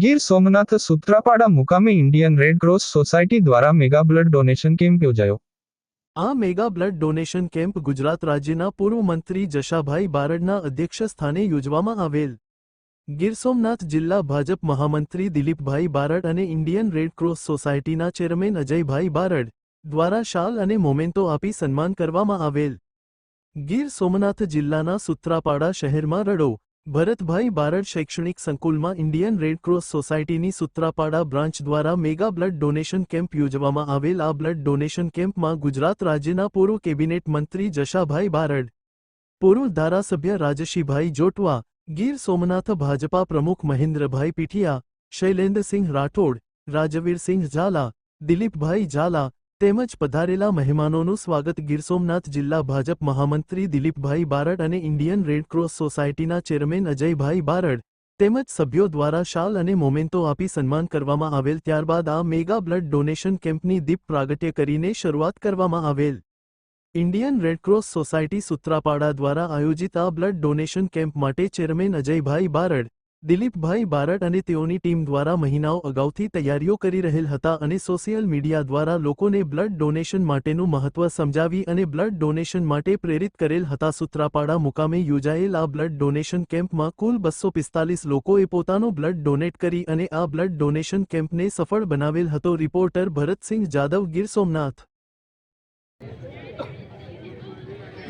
ગીર સોમનાથ સૂત્રાપાડા મુકામે Indian red cross society દ્વારા mega blood donation camp યોજાયો. આ mega blood donation camp Gujarat રાજ્યના પૂર્વ મંત્રી જશાભાઈ બારડના અધ્યક્ષ સ્થાને યોજવામાં આવેલ. ગીર સોમનાથ જિલ્લા ભાજપ મહામંત્રી દિલીપભાઈ બારડ અને ઇન્ડિયન રેડ ક્રોસ સોસાયટીના ચેરમેન અજયભાઈ બારડ દ્વારા શાલ અને મોમેન્ટો આપી સન્માન કરવામાં આવેલ. ગીર સોમનાથ જિલ્લાના સુત્રાપાડા શહેરમાં રડો ભરતભાઈ બારડ શૈક્ષણિક સંકુલમાં ઇન્ડિયન રેડક્રોસ સોસાયટીની સુત્રાપાડા બ્રાન્ચ દ્વારા મેગા બ્લડ ડોનેશન કેમ્પ યોજવામાં આવેલ આ બ્લડ ડોનેશન કેમ્પમાં ગુજરાત રાજ્યના પૂર્વ કેબિનેટ મંત્રી જશાભાઈ બારડ, પૂર્વ ધારાસભ્ય રાજશીભાઈ જોટવા, ગીર સોમનાથ ભાજપા પ્રમુખ મહેન્દ્રભાઈ પીઠિયા, શૈલેન્દ્રસિંહ રાઠોડ, રાજવીરસિંહ ઝાલા, દિલીપભાઈ ઝાલા તેમજ પધારેલા મહેમાનોનું સ્વાગત ગીર સોમનાથ જિલ્લા ભાજપ મહામંત્રી દિલીપભાઈ બારડ અને ઇન્ડિયન રેડક્રોસ સોસાયટીના ચેરમેન અજયભાઈ બારડ તેમજ સભ્યો દ્વારા શાલ અને મોમેન્ટો આપી સન્માન કરવામાં આવેલ ત્યારબાદ આ મેગા બ્લડ ડોનેશન કેમ્પની દીપ પ્રાગટ્ય કરીને શરૂઆત કરવામાં આવેલ. ઇન્ડિયન રેડક્રોસ સોસાયટી સુત્રાપાડા દ્વારા આયોજિત આ બ્લડ ડોનેશન કેમ્પ માટે ચેરમેન અજયભાઈ બારડ દિલીપભાઈ બારટ અને તેઓની ટીમ દ્વારા મહિનાઓ અગાઉથી તૈયારીઓ કરી રહેલ હતા અને સોશિયલ મીડિયા દ્વારા લોકોને બ્લડ ડોનેશન માટેનું મહત્વ સમજાવી અને બ્લડ ડોનેશન માટે પ્રેરિત કરેલ હતા. સુત્રાપાડા મુકામે યોજાયેલ આ બ્લડ ડોનેશન કેમ્પમાં કુલ બસો પિસ્તાલીસ લોકોએ પોતાનો બ્લડ ડોનેટ કરી અને આ બ્લડ ડોનેશન કેમ્પને સફળ બનાવેલ હતો. Reporter Bharatsinh Jadav, Gir Somnath.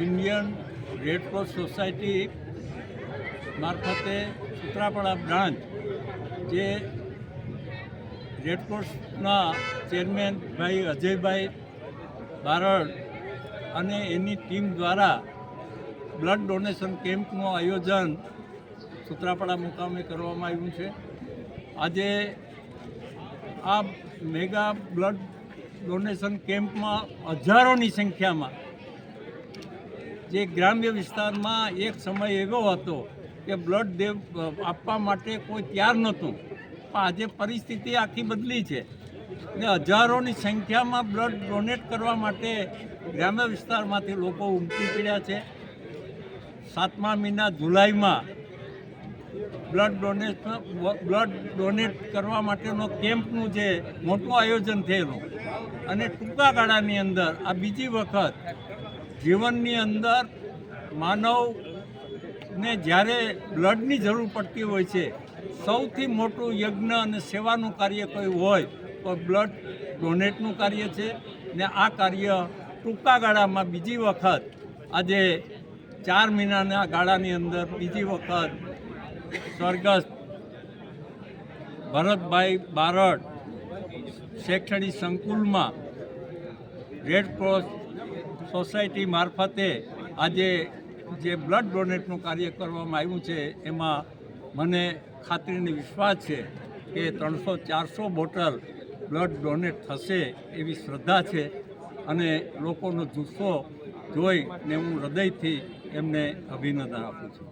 Indian Red Cross Society મારફતે સુત્રાપાડા બ્રાન્ચ, જે રેડક્રોસના ચેરમેન ભાઈ અજયભાઈ બારડ અને એની ટીમ દ્વારા બ્લડ ડોનેશન કેમ્પનું આયોજન સુત્રાપાડા મુકામે કરવામાં આવ્યું છે. આજે આ મેગા બ્લડ ડોનેશન કેમ્પમાં હજારોની સંખ્યામાં જે ગ્રામ્ય વિસ્તારમાં એક સમય એવો હતો કે બ્લડ દેવ આપવા માટે કોઈ તૈયાર નહોતું. પણ આજે પરિસ્થિતિ આખી બદલી છે. ને હજારોની સંખ્યામાં બ્લડ ડોનેટ કરવા માટે ગ્રામ્ય વિસ્તારમાંથી લોકો ઉમટી પડ્યા છે. સાતમા મહિના જુલાઈમાં બ્લડ ડોનેટ બ્લડ ડોનેટ કરવા માટેનો કેમ્પનું જે મોટું આયોજન થયેલું. અને ટૂંકા ગાળાની અંદર આ બીજી વખત જીવનની અંદર માનવને જ્યારે બ્લડની જરૂર પડતી હોય છે, સૌથી મોટું યજ્ઞ અને સેવાનું કાર્ય કોઈ હોય, તો બ્લડ ડોનેટનું કાર્ય છે ને આ કાર્ય ટૂંકા ગાળામાં બીજી વખત, આજે ચાર મહિનાના ગાળાની અંદર બીજી વખત સ્વર્ગસ્થ ભરતભાઈ બારડ શૈક્ષણિક સંકુલમાં રેડ ક્રોસ સોસાયટી મારફતે આજે જે બ્લડ ડોનેટનું કાર્ય કરવામાં આવ્યું છે, એમાં મને ખાતરીને વિશ્વાસ છે કે ત્રણસો ચારસો બોટલ બ્લડ ડોનેટ થશે એવી શ્રદ્ધા છે અને લોકોનો જુસ્સો જોઈને હું હૃદયથી એમને અભિનંદન આપું છું.